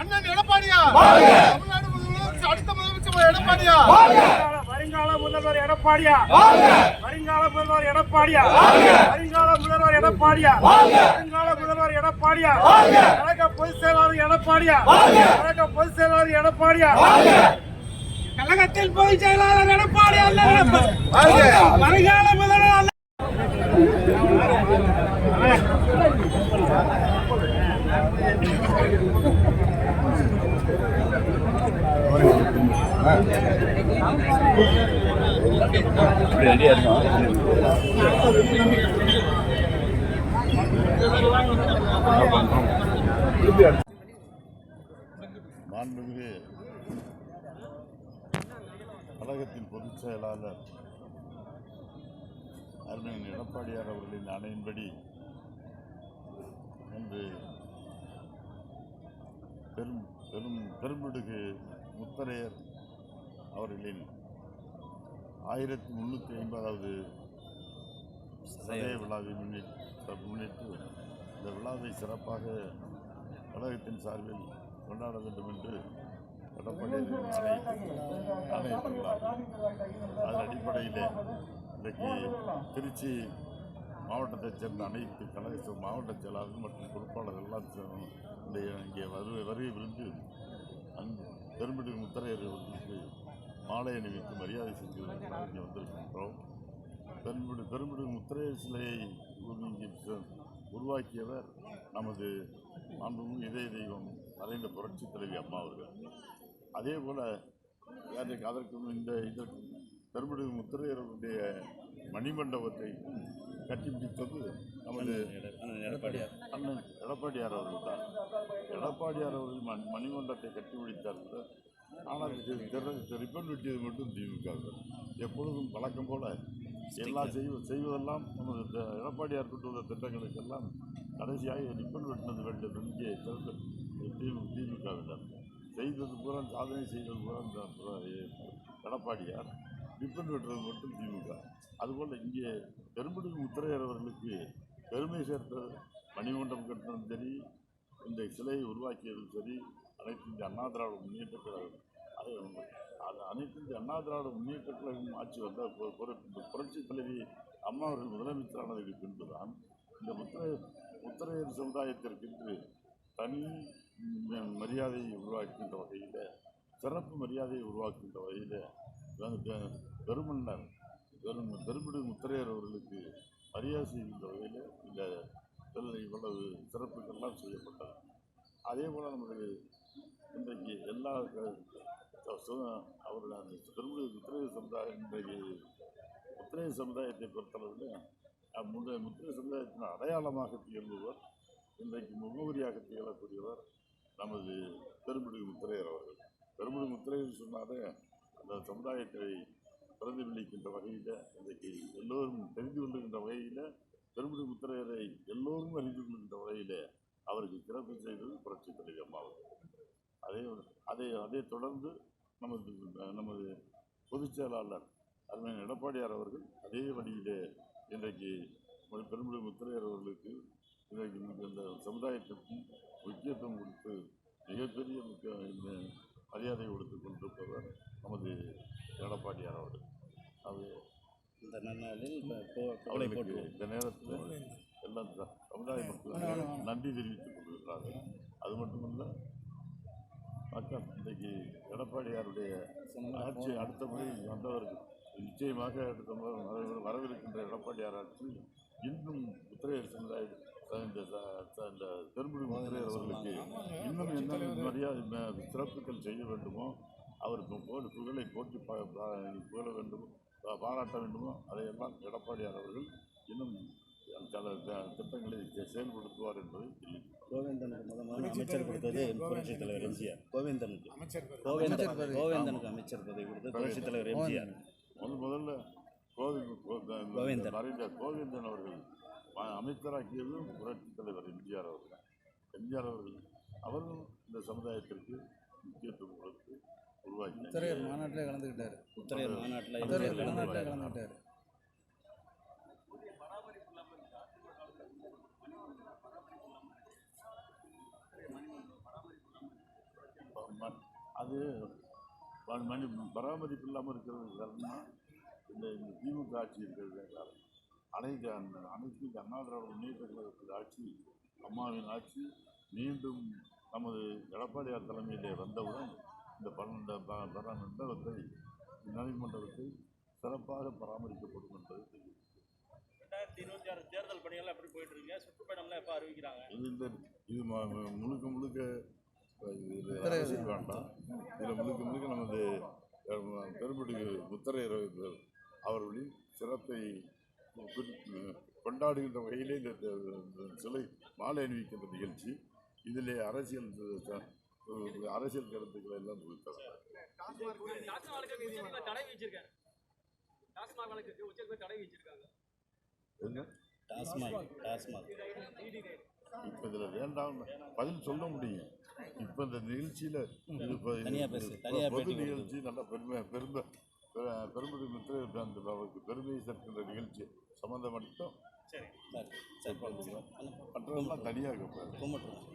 அண்ணன் எடப்பாடியார். தமிழ்நாடு முதல்வர் அடுத்த முதலமைச்சர் எடப்பாடியார் வருங்கால முதல்வர் எடப்பாடியா வருங்கால முதல்வர் எடப்பாடியா வருங்கால முதல்வர் எடப்பாடியா வருங்கால முதல்வர் எடப்பாடியா கழக பொதுச் செயலாளர் எடப்பாடியா கழக பொதுச் செயலாளர் எடப்பாடியா கழகத்தில் பொதுச் செயலாளர் எடப்பாடி அல்ல வருங்கால முதல்வர் அல்ல. மாண்புமிகு கழகத்தின் பொதுச் செயலாளர் அருமையின் எடப்பாடியார் அவர்களின் ஆணையின்படி இன்று பெரும் பெரும் பெரும்பிடுகு முத்தரையர் அவர்களின் ஆயிரத்தி முன்னூற்றி ஐம்பதாவது சதய விழாவை முன்னிட்டு முன்னிட்டு இந்த விழாவை சிறப்பாக கழகத்தின் சார்பில் கொண்டாட வேண்டும் என்று எடப்பாடி ஆணையிட்டுள்ளார் அதன் அடிப்படையிலே இன்றைக்கு திருச்சி மாவட்டத்தைச் சேர்ந்த அனைத்து கழக மாவட்ட செயலாளர்கள் மற்றும் பொறுப்பாளர்கள் எல்லாம் இங்கே வருகை வருகை விருந்து அங்கு பெரும்பிடி முத்தரையர்களுக்கு மாலை அணிவித்து மரியாதை செஞ்சு இங்கே வந்திருக்கின்றோம். பெரும்பிடி பெரும்பிடி முத்திரையர் சிலையை இங்கே உருவாக்கியவர் நமது அன்பும் இதய தெய்வம் மறைந்த புரட்சி தலைவி அம்மா அவர்கள். அதே போல அதற்கு அதற்கு இந்த இதற்கு பெருமிடு முத்திரையருடைய மணிமண்டபத்தை கட்டிப்பிடித்தது நமது எடப்பாடியார். அண்ணன் எடப்பாடியார் அவர்கள் தான். எடப்பாடியார் அவர்கள் மண் மணிமண்டபத்தை கட்டிப்பிடித்தார்கள் ஆனால் இது திற- ரிப்பன் வெட்டியது மட்டும் திமுக எப்பொழுதும் வழக்கம் போல எல்லாம் செய்வ செய்வதெல்லாம் நமது எடப்பாடியார் கொண்டு வந்த திட்டங்களுக்கெல்லாம் கடைசியாக ரிப்பன் வெட்டினது வேண்டும் இங்கே திமுக திமுகவினர் செய்தது பூரா சாதனை செய்தது பூரா எடப்பாடியார். ரிப்பன் வெட்டுறது மட்டும் திமுக. அதுபோல் இங்கே பெரும்பிடுகு முத்திரையரவர்களுக்கு பெருமை சேர்த்த மணிமண்டபம் கட்டினதும் சரி இந்த சிலையை உருவாக்கியதும் சரி அனைத்து இந்திய அண்ணா திராவிட முன்னேற்ற கழகம் அது அது அனைத்து இந்திய அண்ணா திராவிட முன்னேற்ற கழகம் ஆட்சி வந்த இந்த புரட்சி தலைவி அம்மா அவர்கள் முதலமைச்சரானதற்கு பின்புதான் இந்த முத்திரை முத்திரையர் சமுதாயத்திற்கென்று தனி மரியாதையை உருவாக்குகின்ற வகையில் சிறப்பு மரியாதையை உருவாக்குகின்ற வகையில் பெருமன்னர் பெரும் பெருமிடு முத்திரையர் அவர்களுக்கு மரியாதை செய்கின்ற வகையில் இந்த இவ்வளவு சிறப்புகள்லாம் செய்யப்பட்டது. அதே போல் நமக்கு இன்றைக்கு எல்லா அவர்கள் அந்த பெருமிடு முத்திரைய சமுதாயம் இன்றைக்கு முத்திரைய சமுதாயத்தை பொறுத்தளவில் முந்தைய முத்திரை சமுதாயத்தின் அடையாளமாக திகழ்பவர் இன்றைக்கு முகவரியாக திகழக்கூடியவர் நமது பெருமிடு முத்திரையர் அவர்கள். பெருமிடு முத்திரையர் சொன்னாலே அந்த சமுதாயத்தை பிரதிபலிக்கின்ற வகையில் இன்றைக்கு எல்லோரும் தெரிந்து கொள்கின்ற வகையில் பெருமிடு முத்திரையரை எல்லோரும் அறிந்து கொள்கின்ற வகையில் அவருக்கு சிறப்பு செய்தது புரட்சி தலைவி அம்மா அவர்கள். அதே அதை அதை தொடர்ந்து நமது நமது பொதுச் செயலாளர் அருமையான எடப்பாடியார் அவர்கள் அதே வழியிலே இன்றைக்கு பெருமிடு முத்திரையர் அவர்களுக்கு இன்றைக்கு இந்த சமுதாயத்திற்கும் முக்கியத்துவம் கொடுத்து மிகப்பெரிய முக்கிய இந்த மரியாதை கொடுத்து கொண்டிருப்பவர் நமது எடப்பாடியார் அவர்கள். அது இந்த நன்னாளில் அவர்களுக்கு இந்த நேரத்தில் எல்லாம் சமுதாய மக்கள் நன்றி தெரிவித்துக் கொண்டிருக்கிறார்கள். அது மட்டுமல்ல மக்கள் இன்றைக்கு எடப்பாடியாருடைய ஆட்சி அடுத்த முறை வந்தவர்கள். நிச்சயமாக அடுத்த வரவிருக்கின்ற எடப்பாடியார் ஆட்சி இன்னும் முத்திரையர் சமுதாய இந்த பெரும்புடி முத்திரையர் அவர்களுக்கு இன்னும் என்ன மரியாதை சிறப்புகள் செய்ய வேண்டுமோ அவர் புகழ் புகழை போற்றி பா- பா- புகழ வேண்டும் பாராட்ட வேண்டுமோ அதையெல்லாம் எடப்பாடியார் அவர்கள் இன்னும் சில த- திட்டங்களை செயல்படுத்துவார் என்பதை கோவேந்தனுக்கு அமைச்சர் கொடுத்தது புரட்சி தலைவர் எம்ஜிஆர். கோவேந்தனுக்கு. கோவேந்தன் கோவேந்தனுக்கு அமைச்சர் பதவி கொடுத்தது புரட்சி தலைவர் எம்ஜிஆர். முதல் முதல்ல கோவில் கோ- இந்த- இந்த கோவிந்தன். கோவிந்தன் அவர்கள் அமைச்சராக்கியதும் புரட்சித் தலைவர் எம்ஜிஆர் அவர்கள் எம்ஜிஆர் அவர்கள் அவரும் இந்த சமுதாயத்திற்கு முக்கியத்துவம் கொடுத்து உருவாக்கி உத்தரையர் மாநாட்டில் கலந்துக்கிட்டார் உத்தரையர் மாநாட்டில் உத்தரையர் மாநாட்டில் கலந்துக்கிட்டார் அது மணி பராமரிப்பு இல்லாமல் இருக்கிறது காரணமாக இந்த திமுக ஆட்சி இருக்கிறது காரணம் அனைத்து அந்த அனைத்து இந்திய அண்ணா திராவிட முன்னேற்ற ஆட்சி அம்மாவின் ஆட்சி மீண்டும் நமது எடப்பாடியார் தலைமையிலே வந்தவுடன் இந்த பன்னெண்டு மண்டபத்தை நடைமண்டபத்தை சிறப்பாக பராமரிக்கப்படும் என்பது தெரியும். ரெண்டாயிரத்தி இருபத்தி ஆறு தேர்தல் பணியெல்லாம் எப்படி போயிட்டு இருக்கு? சுற்றுப்பயணம்லாம் எப்போ அறிவிக்கிறாங்க? இது இந்த இது முழுக்க முழுக்க இது அரசியல் வேண்டாம். இதில் முழுக்க முழுக்க நமது அஹ், பெரும்படுகு முத்தரையர் அவர்களின் சிறப்பை கொண்டாடுகின்ற வகையிலே இந்த சிலை மாலை அணிவிக்கின்ற நிகழ்ச்சி. இதிலே அரசியல் அரசியல் கருத்துக்களை எல்லாம் இப்போ இதில் வேண்டாம். பதில் சொல்ல முடியும். இப்போ இந்த நிகழ்ச்சியில் பொது. நிகழ்ச்சி நல்ல பெருமை பெருமை. பெ- பெரும்படி மித்திர அந்த அவருக்கு பெருமையை சேர்க்கின்ற நிகழ்ச்சி சம்மந்தம் மட்டும் மற்றவெல்லாம் தனியாக இருப்பார் கும்பிட்டுருங்க.